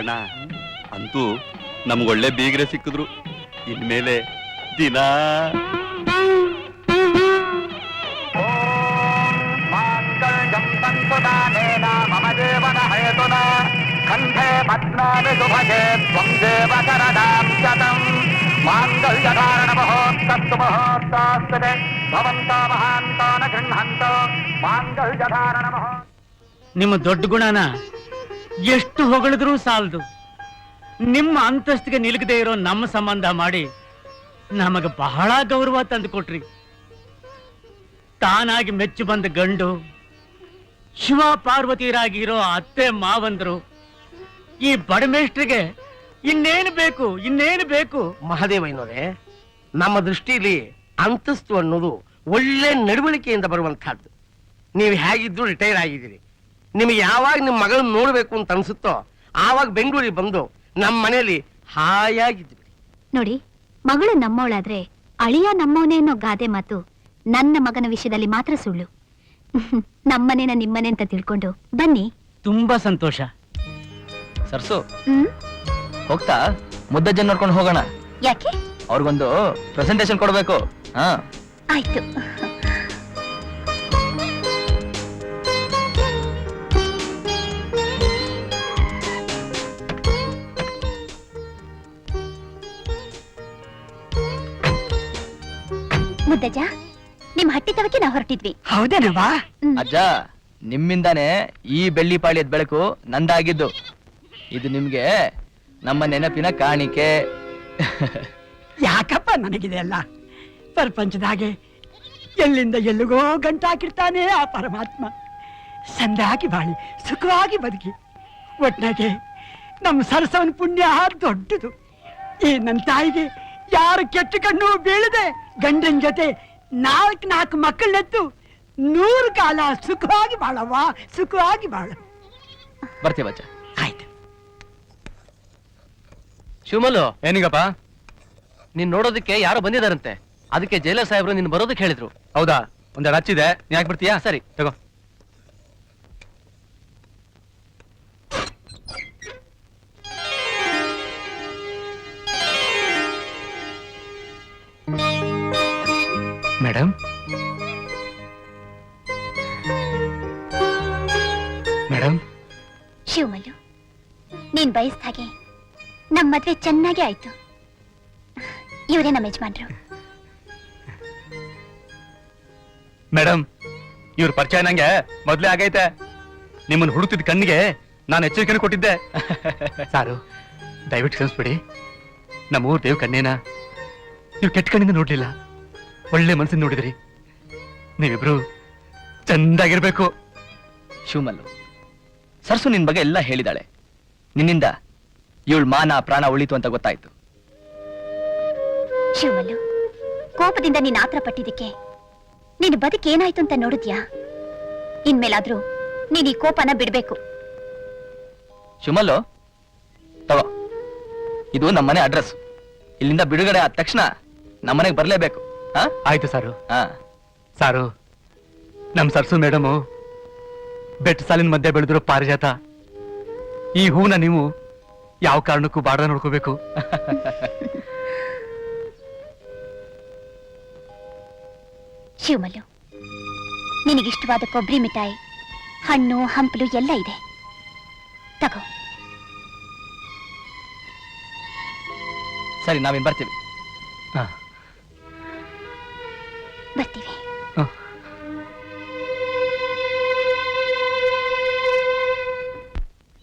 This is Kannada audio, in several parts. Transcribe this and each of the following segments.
ಬಣ್ಣ ಅಂತೂ ನಮ್ಗೊಳ್ಳೆ ಬೀಗ್ರೆ ಸಿಕ್ಕಿದ್ರು. ಇನ್ಮೇಲೆ ದಿನ. ಕಂಠೆ ಪದ್ಮಾಮಿ ಸುಭಗೆ ತ್ವಂ ದೇವ ಕರಡಾಂ ಶತಂ ಮಾಂಗಲ್ಯ ಧಾರಣ ಮಹೋತ್ತಸ್ತು ಮಹೋತ್ತಾಸ್ತದೆ ಭವಂತ ಮಹಾಂತಾನ ಗೃಹಂತ ಮಾಂಗಲ್ಯ ಧಾರಣ ಮಹೋ ನಿಮ್ಮ ದೊಡ್ಡ ಗುಣನ ಎಷ್ಟು ಹೊಗಳಿದ್ರೂ ಸಾಲದು. ನಿಮ್ಮ ಅಂತಸ್ತಿಗೆ ನಿಲುಗದೆ ಇರೋ ನಮ್ಮ ಸಂಬಂಧ ಮಾಡಿ ನಮಗೆ ಬಹಳ ಗೌರವ ತಂದು ಕೊಟ್ರಿ ತಾನಾಗಿ ಮೆಚ್ಚು ಬಂದ ಗಂಡು, ಶಿವ ಪಾರ್ವತಿಯರಾಗಿರೋ ಅತ್ತೆ ಮಾವಂದರು, ಈ ಬಡಮೇಷ್ಟ್ರಿಗೆ ಇನ್ನೇನು ಬೇಕು ಇನ್ನೇನು ಬೇಕು? ಮಹಾದೇವಯ್ಯನವರೇ ನಮ್ಮ ದೃಷ್ಟಿಯಲ್ಲಿ ಅಂತಸ್ತು ಅನ್ನೋದು ಒಳ್ಳೆ ನಡವಳಿಕೆಯಿಂದ ಬರುವಂತಹದ್ದು ನೀವು ಹೇಗಿದ್ರು ರಿಟೈರ್ ಆಗಿದ್ದೀರಿ. ನಿಮಗೆ ಯಾವಾಗ ನಿಮ್ಮ ಮಗಳನ್ನ ನೋಡಬೇಕು ಅಂತ ಅನ್ಸುತ್ತೋ ಆವಾಗ ಬೆಂಗಳೂರಿಗೆ ಬಂದು ನಮ್ಮ ಮನೆಯಲ್ಲಿ ಹಾಯಾಗಿದ್ವಿ. ನೋಡಿ ಮಗಳು ನಮ್ಮವಳಾದ್ರೆ ಅಳಿಯ ನಮ್ಮವನೇ ಅನ್ನೋ ಗಾದೆ ಮಾತು ನನ್ನ ಮಗನ ವಿಷಯದಲ್ಲಿ ಮಾತ್ರ ಸುಳ್ಳು. ನಮ್ಮನೇನ ನಿಮ್ಮನೆ ಅಂತ ತಿಳ್ಕೊಂಡು ಬನ್ನಿ. ತುಂಬಾ ಸಂತೋಷ. ಸರ್ಸು ಹ್ಮ್? ಹೋಗ್ತಾ ಮುದ್ದಜ್ಜನ್ ನೋಡ್ಕೊಂಡು ಹೋಗೋಣ. ಯಾಕೆ? ಅವ್ರಿಗೊಂದು ಪ್ರೆಸೆಂಟೇಶನ್ ಕೊಡ್ಬೇಕು. ಹಾ. ಆಯ್ತು. ಮುದ್ದಜ್ಜ ನಿಮ್ ಹಟ್ಟಿ ತವಕ್ಕೆ ನಾವು ಹೊರಟಿದ್ವಿ. ಹೌದೇನವಾ ಅಜ್ಜ ನಿಮ್ಮಿಂದಾನೆ ಈ ಬೆಳ್ಳಿ ಪಾಳ್ಯದ ಬೆಳಕು ನಂದಾಗಿದ್ದು. ಇದು ನಿಮ್ಗೆ ನಮ್ಮ ನೆನಪಿನ ಕಾಣಿಕೆ. ಯಾಕಪ್ಪ ನನಗಿದೆಲ್ಲ ಪ್ರಪಂಚದಾಗೆ ಎಲ್ಲಿಂದ ಎಲ್ಲಿಗೋ ಗಂಟಾಕಿರ್ತಾನೆ ಆ ಪರಮಾತ್ಮ. ಸಂದಾಗಿ ಬಾಳಿ ಸುಖವಾಗಿ ಬದುಕಿ. ಒಟ್ನಾಗೆ ನಮ್ಮ ಸರಸವನ ಪುಣ್ಯ ದೊಡ್ಡದು. ಈ ನನ್ನ ತಾಯಿಗೆ ಯಾರು ಕೆಟ್ಟ ಕಣ್ಣು ಬೀಳದೆ ಗಂಡನ ಜೊತೆ ನಾಲ್ಕು ನಾಲ್ಕು ಮಕ್ಕಳನ್ನೆತ್ತು ನೂರು ಕಾಲ ಸುಖವಾಗಿ ಬಾಳವ್ವ ಸುಖವಾಗಿ ಬಾಳ. ಬರ್ತೀವಜ್ಜ ಆಯ್ತು. ಶಿವಮಲ್ಲು ಏನಿಗಪ್ಪ? ನೀನ್ ನೋಡೋದಕ್ಕೆ ಯಾರು ಬಂದಿದಾರಂತೆ ಅದಕ್ಕೆ ಜೈಲರ್ ಸಾಹೇಬ್ರು ನಿನ್ ಬರೋದಕ್ಕೆ ಹೇಳಿದ್ರು. ಹೌದಾ? ಒಂದೆರಡು ಹಚ್ಚಿದೆ. ನೀ ಯಾಕೆ ಬರ್ತೀಯಾ? ಸರಿ. ತಗೋ. ಮೇಡಮ್. ಮೇಡಮ್. ಶಿವಮಲ್ಲು ನೀನ್ ಬಯಸ್ದ ಹಾಗೆ ನಮ್ ಮದ್ವೆ ಚೆನ್ನಾಗಿ ಆಯ್ತು. ಇವರೇ ನಮ್ಮ ಯಜಮಾನ್ರು. ಮೇಡಮ್ ಇವ್ರ ಪರಿಚಯ ನಂಗೆ ಮೊದ್ಲೇ ಆಗೈತೆ. ನಿಮ್ಮನ್ನು ಹುಡುಕ್ತಿದ್ ಕಣ್ಣಿಗೆ ನಾನು ಎಚ್ಚರಿಕೆ ಕೊಟ್ಟಿದ್ದೆ. ಸಾರು ದಯವಿಟ್ಟು ಕ್ಷಮಿಸ್ಬಿಡಿ. ನಮ್ಮೂರ್ ದೇವ್ ಕಣ್ಣೇನ ನೀವು ಕೆಟ್ಟ ಕಣ್ಣಿಂದ ನೋಡ್ಲಿಲ್ಲ. ಒಳ್ಳೆ ಮನಸ್ಸಿನ ನೋಡಿದ್ರಿ. ನೀವಿಬ್ರು ಚಂದಾಗಿರ್ಬೇಕು. ಶಿವಮಲ್ಲು ಸರ್ಸು ನಿನ್ ಬಗ್ಗೆ ಎಲ್ಲ ಹೇಳಿದಾಳೆ. ನಿನ್ನಿಂದ ಇವಳ ಮಾನ ಪ್ರಾಣ ಉಳಿತು ಅಂತ ಗೊತ್ತಾಯ್ತು. ಶಿವಮಲ್ಲು ಕೋಪದಿಂದ ನೀನ್ ಆತ್ರ ಪಟ್ಟಿದ್ದಕ್ಕೆ ನಿನ್ ಬದುಕೇನಾಯ್ತು ಅಂತ ನೋಡಿದ್ಯಾ? ಇನ್ಮೇಲಾದ್ರೂ ನೀನ್ ಈ ಕೋಪನ ಬಿಡ್ಬೇಕು. ಶಿವಮಲ್ಲು ತಗೋ. ಇದು ನಮ್ಮನೆ ಅಡ್ರೆಸ್. ಇಲ್ಲಿಂದ ಬಿಡುಗಡೆ ಆದ ತಕ್ಷಣ ನಮ್ಮನೆಗೆ ಬರ್ಲೇಬೇಕು. ಆಯ್ತು ಸಾರು. ಹಾ. ಸಾರು ನಮ್ ಸರ್ಸು ಮೇಡಮು ಬೆಟ್ಟ ಸಾಲಿನ ಮಧ್ಯೆ ಬೆಳೆದಿರೋ ಪಾರಿಜಾತ. ಈ ಹೂನ ನೀವು ಯಾವ ಕಾರಣಕ್ಕೂ ಬಾಡ ನೋಡ್ಕೋಬೇಕು. ಶಿವಮಲ್ಲು ನಿನಗಿಷ್ಟವಾದ ಕೊಬ್ಬರಿ ಮಿಠಾಯಿ ಹಣ್ಣು ಹಂಪಲು ಎಲ್ಲ ಇದೆ. ತಗೋ. ಸರಿ ನಾವಿನ್ ಬರ್ತೀವಿ. ಹಾ.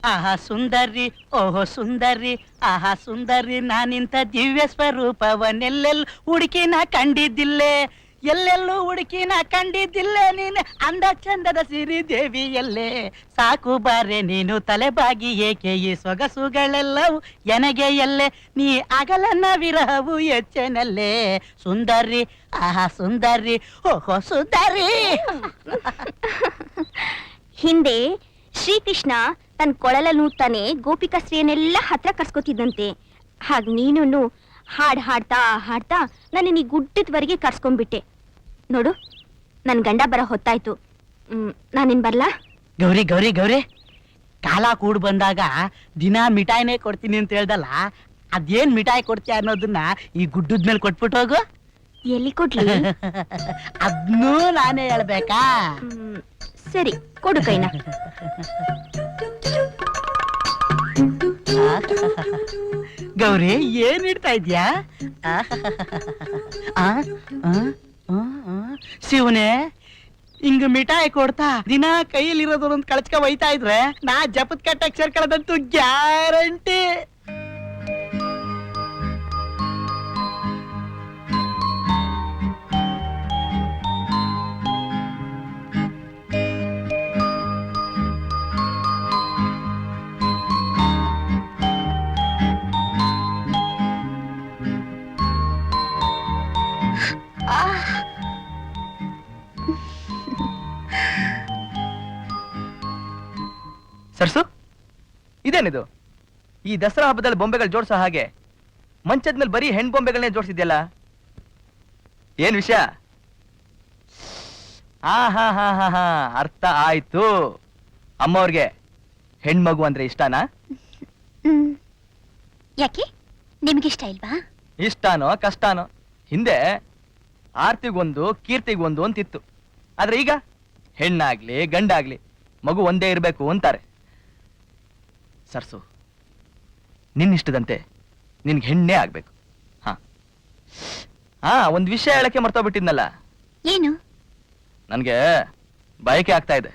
ಆಹಾ ಸುಂದರಿ, ಓಹೋ ಸುಂದರಿ, ಆಹಾ ಸುಂದರಿ ನಾನಿಂತ ದಿವ್ಯ ಸ್ವರೂಪವನ್ನೆಲ್ಲೆಲ್ ಹುಡುಕಿನ ಕಂಡಿದ್ದಿಲ್ಲೇ. ಎಲ್ಲೆಲ್ಲೂ ಹುಡುಕಿನ ಕಂಡಿದ್ದಿಲ್ಲೇ ನೀನು ಅಂದ ಚಂದದ ಸಿರಿ ದೇವಿ ಎಲ್ಲೇ ಸಾಕು ಬಾರೆ, ನೀನು ತಲೆಬಾಗಿ ಏಕೆ ಈ ಸೊಗಸುಗಳೆಲ್ಲವೂ ಎನಗೆ ಎಲ್ಲೆ ನೀ ಅಗಲನ ವಿರಹವು ಎಚ್ಚೆನಲ್ಲೇ. ಸುಂದರಿ, ಆಹಾ ಸುಂದರಿ, ಓಹೋ ಸುಂದರಿ. ಹಿಂದೆ ಶ್ರೀಕೃಷ್ಣ ತನ್ನ ಕೊಳಲ ತಾನೆ ಗೋಪಿಕಾ ಸ್ತ್ರೀಯನ್ನೆಲ್ಲ ಹತ್ರ ಕರ್ಸ್ಕೊತಿದ್ದಂತೆ. ಹಾಗೆ ನೀನು ಹಾಡ್ ಹಾಡ್ತಾ ಹಾಡ್ತಾ ನನ್ನ ನೀ ಗುಡ್ಡದವರೆಗೆ ಕರ್ಸ್ಕೊಂಡ್ಬಿಟ್ಟೆ. ನೋಡು ನನ್ನ ಗಂಡ ಬರ ಹೊತ್ತಾಯ್ತು. ನಾನಿನ್ ಬರ್ಲಾ? ಗೌರಿ ಗೌರಿ ಗೌರಿ. ಕಾಲ ಕೂಡ್ ಬಂದಾಗ ದಿನ ಮಿಠಾಯಿನೇ ಕೊಡ್ತೀನಿ ಅಂತ ಹೇಳ್ದಲ್ಲ ಅದೇನ್ ಮಿಠಾಯಿ ಕೊಡ್ತೀಯ ಅನ್ನೋದನ್ನ ಈ ಗುಡ್ಡದ ಮೇಲೆ ಕೊಟ್ಬಿಟ್ಟು ಹೋಗು. ಎಲ್ಲಿ ಕೊಟ್ಲಿ ಅದ್ನೂ ನಾನೇ ಹೇಳ್ಬೇಕಾ? ಸರಿ, ಕೊಡು ಕೈನ. ಗೌರಿ, ಏನ್ ಇಡ್ತಾ ಇದ್ಯಾ. ಶಿವನೇ ಹಿಂಗ ಮಿಠಾಯಿ ಕೊಡ್ತಾ, ದಿನ ಕೈಯಲ್ಲಿರೋದೊಂದು ಕಳಚ್ಕ ಒಯ್ತಾ ಇದ್ರೆ, ನಾ ಜಪದ್ ಕಟ್ಟಕ್ ಕಳೆದಂತೂ ಗ್ಯಾರಂಟಿ. ಇದೇನಿದು? ಈ ದಸರಾ ಹಬ್ಬದಲ್ಲಿ ಬೊಂಬೆಗಳು ಜೋಡ್ಸೋ ಹಾಗೆ ಮಂಚದ ಮೇಲೆ ಬರೀ ಹೆಣ್ ಬೊಂಬೆಗಳನ್ನೇ ಜೋಡಿಸಿದ್ಯಲ್ಲ? ಏನ್ ವಿಷಯ? ಆ ಹಾ ಹಾ ಹಾ ಹಾ ಅರ್ಥ ಆಯ್ತು. ಅಮ್ಮವ್ರಿಗೆ ಹೆಣ್ಮಗು ಅಂದ್ರೆ ಇಷ್ಟನಾ? ಯಾಕೆ? ನಿಮ್ಗಿಷ್ಟ ಇಲ್ವಾ? ಇಷ್ಟಾನೋ ಕಷ್ಟಾನೋ? ಹಿಂದೆ ಆರ್ತಿಗೊಂದು ಕೀರ್ತಿಗೊಂದು ಅಂತಿತ್ತು. ಆದ್ರೆ ಈಗ ಹೆಣ್ಣಾಗ್ಲಿ ಗಂಡಾಗ್ಲಿ ಮಗು ಒಂದೇ ಇರಬೇಕು ಅಂತಾರೆ. ಸರ್ಸು ನಿನ್ನಿಷ್ಟದಂತೆ ನಿನ್ಗೆ ಹೆಣ್ಣೆ ಆಗ್ಬೇಕು. ಹಾ. ಹಾ ಒಂದು ವಿಷಯ ಹೇಳಕ್ಕೆ ಮರ್ತೋಗ್ಬಿಟ್ಟಿದ್ನಲ್ಲ ಏನು? ನನ್ಗೆ ಬಯಕೆ ಆಗ್ತಾ ಇದೆ.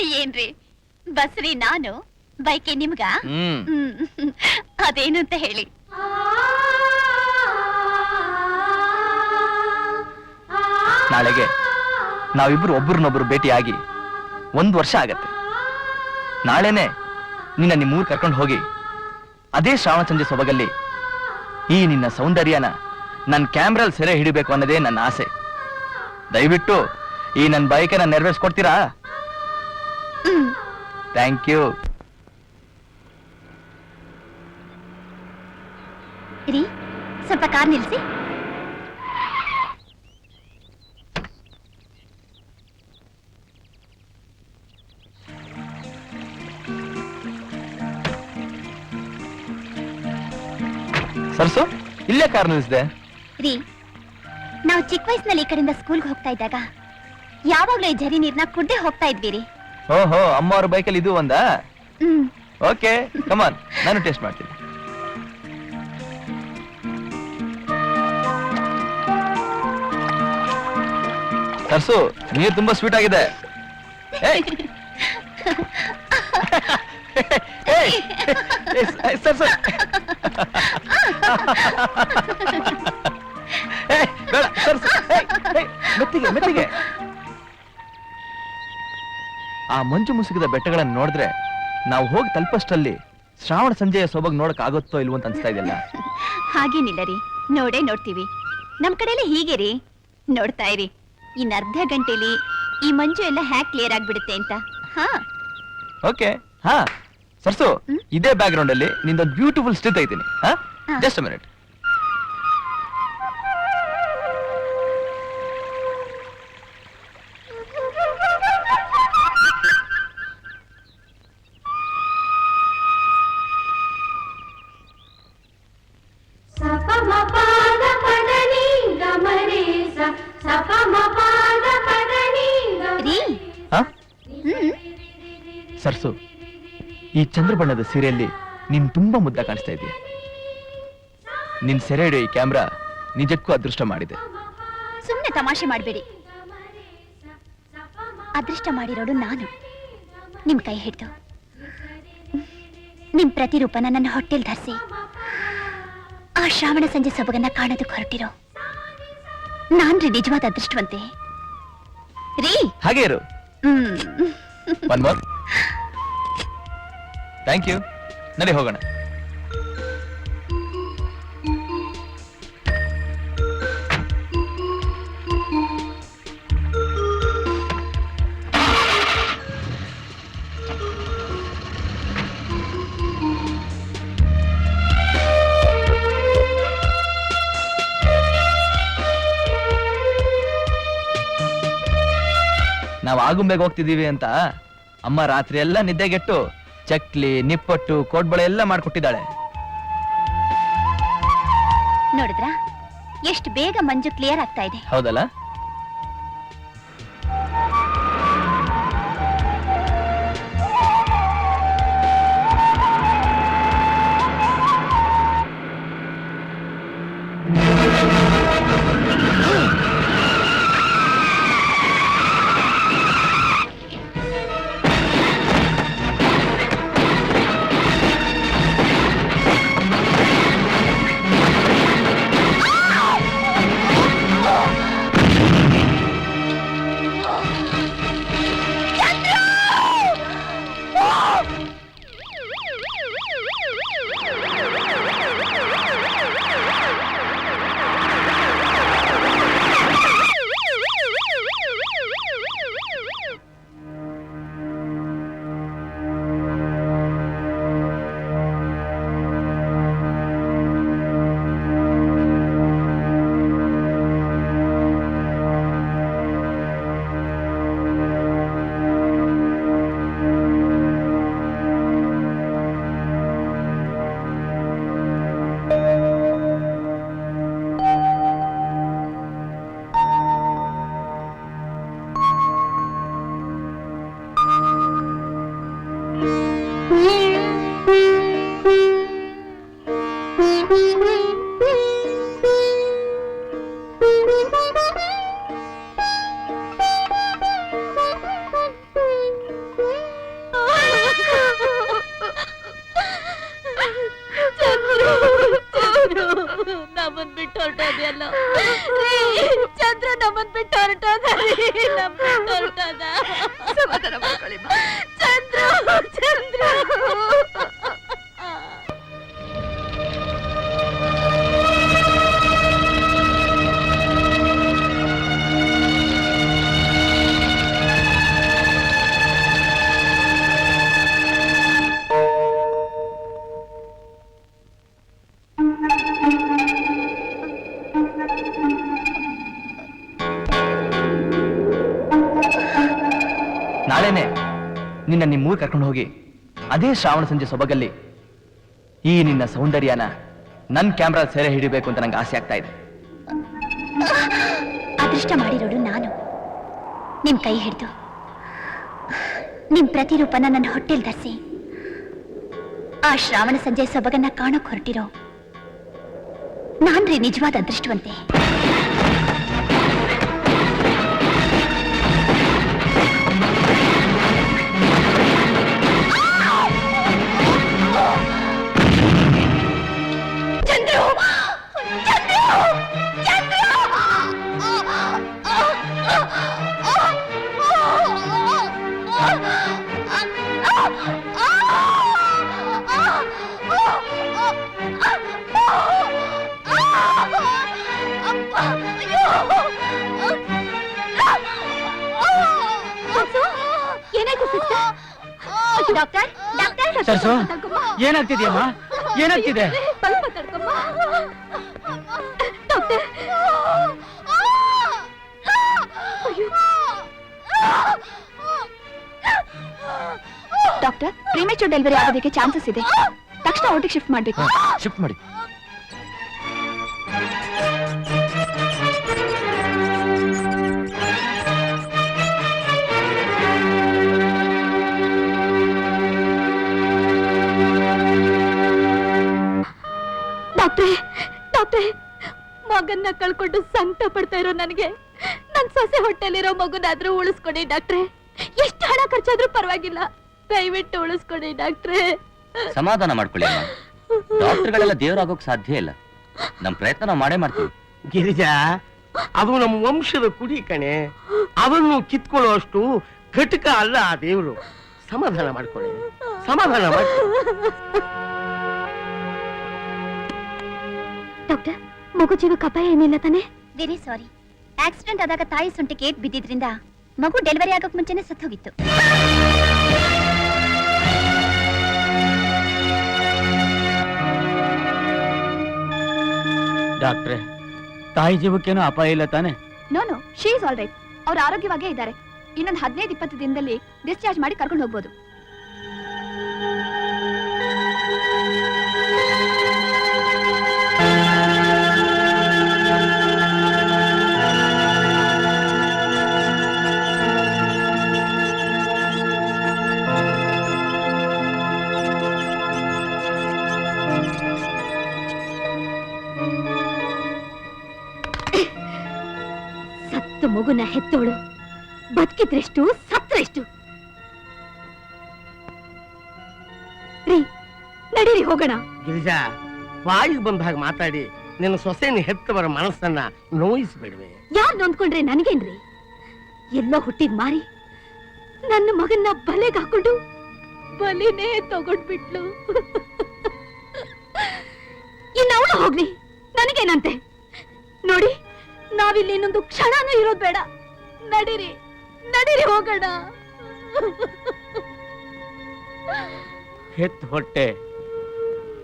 ಏನ್ರಿ? ಬಸ್ರಿ ನಾನು ಬೈಕೆ ನಿಮ್ಗ? ಹ್ಮ್. ಹ್ಮ್. ಅದೇನು ಅಂತ ಹೇಳಿ. ನಾಳೆಗೆ ನಾವಿಬ್ರು ಒಬ್ರನ್ನೊಬ್ರು ಭೇಟಿಯಾಗಿ ಒಂದು ವರ್ಷ ಆಗತ್ತೆ. ನಾಳೆನೆ ನಿನ್ನ ನಿಮ್ಮೂರ್ ಕರ್ಕೊಂಡು ಹೋಗಿ. ಅದೇ ಶ್ರಾವಣ ಸಂಜೆ ಸೊಬಗಲ್ಲಿ ಈ ನಿನ್ನ ಸೌಂದರ್ಯನ ನನ್ನ ಕ್ಯಾಮ್ರಲ್ಲಿ ಸೆರೆ ಹಿಡಿಬೇಕು ಅನ್ನೋದೇ ನನ್ನ ಆಸೆ. ದಯವಿಟ್ಟು ಈ ನನ್ನ ಬೈಕನ್ನ ನೆರವೇರಿಸ್ಕೊಡ್ತೀರಾ? ಥ್ಯಾಂಕ್ ಯು ಸ್ವಲ್ಪ ಕಾರ್ ನಿಲ್ಸಿ. ಸರ್ಸು ಇಲ್ಲೇ ಕಾರ್ ನಿಲ್ಲಿಸಿದೆ ರೀ ನಾವು ಚಿಕ್ಕ ವಯಸ್ಸಿನಲ್ಲಿ ಈ ಕಡೆಯಿಂದ ಸ್ಕೂಲ್ಗೆ ಹೋಗ್ತಾ ಇದ್ದಾಗ ಯಾವಾಗ್ಲೂ ಈ ಜರಿ ನೀರ್ನ ಕುಡ್ದೆ ಹೋಗ್ತಾ ಇದ್ವಿ ರೀ. ಓಹೋ ಅಮ್ಮ ಅವ್ರ ಬೈಕಲ್ಲಿ ಇದು ಒಂದಾ? ಹ್ಮ್. ಓಕೆ ಕಮಾನ್ ನಾನು ಟೇಸ್ಟ್ ಮಾಡ್ತೀನಿ. ಸರ್ಸು ನೀರು ತುಂಬಾ ಸ್ವೀಟ್ ಆಗಿದೆ. ಏಯ್! ಏಯ್! ಏಯ್, ಸರ್ಸು! ಬೇಡ ಮೆತ್ತಿಗೆ ಮೆತ್ತಿಗೆ. ಆ ಮಂಜು ಮುಸುಕಿದ ಬೆಟ್ಟಗಳನ್ನು ನೋಡಿದ್ರೆ ನಾವು ಹೋಗಿ ತಲುಪಷ್ಟರಲ್ಲಿ ಶ್ರಾವಣ ಸಂಜೆಯ ಸೊಬಗ್ ನೋಡಕ್ ಆಗುತ್ತೋ ಇಲ್ವಂತ ಅಂತ ಅನ್ಸ್ತಾ ಇದೆಯಲ್ಲ? ಹಾಗೇನಿಲ್ಲ ರೀ. ನೋಡೇ ನೋಡ್ತೀವಿ. ನಮ್ ಕಡೆಯಲ್ಲಿ ಹೀಗೆ ರೀ. ನೋಡ್ತಾ ಇರಿ. ಇನ್ ಅರ್ಧ ಗಂಟೆಲಿ ಈ ಮಂಜು ಎಲ್ಲ ಹ್ಯಾಕ್ ಕ್ಲಿಯರ್ ಆಗ್ಬಿಡುತ್ತೆ ಅಂತ. ಹಾ. ಓಕೆ. ಹಾ. ಸರ್ಸು ಹ್ಮ್? ಇದೇ ಬ್ಯಾಕ್ ಗ್ರೌಂಡ್ ಅಲ್ಲಿ ನಿಂದೊಂದು ಬ್ಯೂಟಿಫುಲ್ ಸ್ಟಿತ್ ಐತೀನಿ ಹಾ. ಜಸ್ಟ್ ಮಿನಿಟ್ ರೀ. ಹಾ? ಹ್ಮ್. ಸರ್ಸು ಈ ಚಂದ್ರ ಬಣ್ಣದ ಸೀರೆಯಲ್ಲಿ ನೀನ್ ತುಂಬಾ ಮುದ್ದ ಕಾಣಿಸ್ತಾ ಇದೆಯಾ? ನಿನ್ ಸೆರೆ ಹಿಡಿಯೋ ಈ ಕ್ಯಾಮ್ರಾ ನಿಜಕ್ಕೂ ಅದೃಷ್ಟ ಮಾಡಿದೆ. ಸುಮ್ಮನೆ ತಮಾಷೆ ಮಾಡಬೇಡಿ. ಅದೃಷ್ಟ ಮಾಡಿರೋಡು ನಾನು. ನಿಮ್ ಕೈ ಹಿಡಿದು. ನಿಮ್ ಪ್ರತಿರೂಪನ ನನ್ನ ಹೊಟ್ಟೆಲ್ ಧರಿಸಿ. ಆ ಶ್ರಾವಣ ಸಂಜೆ ಸೊಬಗನ್ನ ಕಾಣೋದಕ್ಕೆ ಹೊರಟಿರೋ. ನಾನ್ರಿ ನಿಜವಾದ ಅದೃಷ್ಟವಂತೆ. ರೀ. ಹಾಗೆ ಇರು. ಹ್ಮ್. ಒನ್ ಮೋರ್ ಥ್ಯಾಂಕ್ ಯು ನಡಿ ಹೋಗೋಣ. ಆಗುಂಬೆಗೆ ಹೋಗ್ತಿದೀವಿ ಅಂತ ಅಮ್ಮ ರಾತ್ರಿ ಎಲ್ಲ ನಿದ್ದೆಗೆಟ್ಟು ಚಕ್ಲಿ ನಿಪ್ಪಟ್ಟು ಕೋಡ್ಬಳೆ ಎಲ್ಲ ಮಾಡ್ಕೊಟ್ಟಿದ್ದಾಳೆ. ನೋಡಿದ್ರ? ಎಷ್ಟು ಬೇಗ ಮಂಜು ಕ್ಲಿಯರ್ ಆಗ್ತಾ ಇದೆ. ಹೌದಲ್ಲ? ನಿನ್ನ ನಿಮ್ಮೂರ್ ಕರ್ಕೊಂಡು ಹೋಗಿ, ಅದೇ ಶ್ರಾವಣ ಸಂಜೆ ಸೊಬಗಲ್ಲಿ ಈ ನಿನ್ನ ಸೌಂದರ್ಯನ ನನ್ನ ಕ್ಯಾಮ್ರಾ ಸೆರೆ ಹಿಡಿಬೇಕು ಅಂತ ನಂಗೆ ಆಸೆ ಆಗ್ತಾ ಇದೆ. ಅದೃಷ್ಟ ಮಾಡಿರೋಳು ನಾನು. ನಿಮ್ ಕೈ ಹಿಡಿದು. ನಿಮ್ ಪ್ರತಿರೂಪನ ನನ್ನ ಹೊಟ್ಟೆಲ್ ಧರಿಸಿ. ಆ ಶ್ರಾವಣ ಸಂಜೆ ಸೊಬಗನ್ನ ಕಾಣೋಕ್ ಹೊರಟಿರೋ. ನಾನ್ರಿ ನಿಜವಾದ ಅದೃಷ್ಟವಂತೆ. ಡಾಕ್ಟರ್? ಡಾಕ್ಟರ್? ಸರ್ಸು ಏನಾಗ್ತಿದ್ಯಮ್ಮ? ಏನಾಗ್ತಿದೆ? ಸ್ವಲ್ಪ ತಡ್ಕೊಮ್ಮ. ಡಾಕ್ಟರ್. ಡಾಕ್ಟರ್ ಪ್ರಿಮೇಚೂರ್ ಡೆಲಿವರಿ ಆಗೋದಕ್ಕೆ ಚಾನ್ಸಸ್ ಇದೆ. ತಕ್ಷಣ ಓಟಿಗೆ ಶಿಫ್ಟ್ ಮಾಡಬೇಕು. ಶಿಫ್ಟ್ ಮಾಡಿ. ಡಾಕ್ಟ್ರೇ ತಾತೆ ಮಗನ್ನ ಕಳ್ಕೊಂಡು ಸಂಕಟ ಪಡ್ತಾ ಇರೋ ನನಗೆ. ನನ್ ಸೊಸೆ ಹೊಟ್ಟೆಲಿರೋ ಮಗುನಾದ್ರೂ ಉಳಿಸ್ಕೊಡಿ ಡಾಕ್ಟ್ರೆ. ಎಷ್ಟು ಹಣ ಖರ್ಚಾದ್ರೂ ಪರವಾಗಿಲ್ಲ. ದಯವಿಟ್ಟು ಉಳಿಸ್ಕೊಡಿ ಡಾಕ್ಟ್ರೆ. ಸಮಾಧಾನ ಮಾಡ್ಕೊಳ್ಳಿ ಅಮ್ಮ. ಡಾಕ್ಟರ್ಗಳೆಲ್ಲ ದೇವರಾಗೋಕ್ ಸಾಧ್ಯ ಇಲ್ಲ. ನಮ್ ಪ್ರಯತ್ನ ನಾವು ಮಾಡೇ ಮಾಡ್ತೀವಿ. ಗಿರಿಜಾ ಅದು ನಮ್ಮ ವಂಶದ ಕುಡಿ ಕಣೆ. ಅದನ್ನು ಕಿತ್ಕೊಳ್ಳುವಷ್ಟು ಘಟಕ ಅಲ್ಲ ಆ ದೇವರು. ಸಮಾಧಾನ ಮಾಡ್ಕೊಳ್ಳಿ. ಸಮಾಧಾನ ಮಾಡಿ ಡಾಕ್ಟರ್ ಮಗು ಜೀವಕ್ಕೆ ಅಪಾಯ ಏನಿಲ್ಲ ತಾನೆ? ವೆರಿ ಸಾರಿ ಆಕ್ಸಿಡೆಂಟ್ ಆದಾಗ ತಾಯಿ ಸೊಂಟಿಗೆ ಏಟ್ ಬಿದ್ದಿದ್ರಿಂದ ಮಗು ಡೆಲಿವರಿ ಆಗೋಕ್ ಮುಂಚೆನೆ ಸತ್ತೋಗಿತ್ತು. ಡಾಕ್ಟ್ರೆ ತಾಯಿ ಜೀವಕ್ಕೇನು ಅಪಾಯ ಇಲ್ಲ ತಾನೆ? No no she is all right ಅವ್ರ ಆರೋಗ್ಯವಾಗೇ ಇದ್ದಾರೆ. ಇನ್ನೊಂದು ಹದಿನೈದು ಇಪ್ಪತ್ತು ದಿನದಲ್ಲಿ ಡಿಸ್ಚಾರ್ಜ್ ಮಾಡಿ ಕರ್ಕೊಂಡು ಹೋಗ್ಬೋದು. ಮಗುನ ಹೆತ್ತೋಳು ಬದುಕಿದ್ರೆಷ್ಟು ಸತ್ರೆಷ್ಟು ರೀ ನಡೀರಿ ಹೋಗೋಣ. ಗಿರಿಜಾ ಬಾಯಿಗೆ ಬಂದ ಹಾಗೆ ಮಾತಾಡಿ. ನಿನ್ನ ಸೊಸೆನ ಹೆತ್ತವರ ಮನಸ್ಸನ್ನ ನೋಯಿಸ್ಬಿಡ್ವೆ. ಯಾರ್ ನೊಂದ್ಕೊಂಡ್ರೆ ನನಗೇನ್ರಿ? ಎಲ್ಲೋ ಹುಟ್ಟಿದ್ ಮಾರಿ ನನ್ನ ಮಗನ್ನ ಬಲೆಗೆ ಹಾಕೊಂಡು ಬಲಿನೇ ತಗೊಂಡ್ಬಿಟ್ಲು. ಇನ್ನು ಅವಳು ಹೋಗ್ಲಿ ನನಗೇನಂತೆ? ನೋಡಿ ನಾವಿಲ್ಲಿ ಇನ್ನೊಂದು ಕ್ಷಣನೂ ಇರೋದು ಬೇಡ. ನಡೀರಿ ನಡೀರಿ ಹೋಗೋಣ. ಹೆತ್ ಹೊಟ್ಟೆ.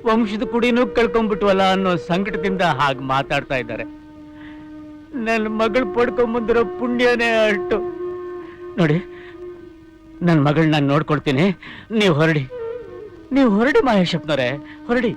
ವಂಶದ ಕುಡಿನೂ ಕಳ್ಕೊಂಡ್ಬಿಟ್ವಲ್ಲ ಅನ್ನೋ ಸಂಕಟದಿಂದ ಹಾಗೆ ಮಾತಾಡ್ತಾ ಇದ್ದಾರೆ. ನನ್ನ ಮಗಳು ಪಡ್ಕೊಂಬಂದಿರೋ ಪುಣ್ಯನೇ ಅಷ್ಟು ನೋಡಿ ನನ್ನ ಮಗಳನ್ನ ನಾನು ನೋಡ್ಕೊಳ್ತೀನಿ. ನೀವು ಹೊರಡಿ. ನೀವು ಹೊರಡಿ ಮಹೇಶಪ್ಪನವ್ರೆ, ಹೊರಡಿ.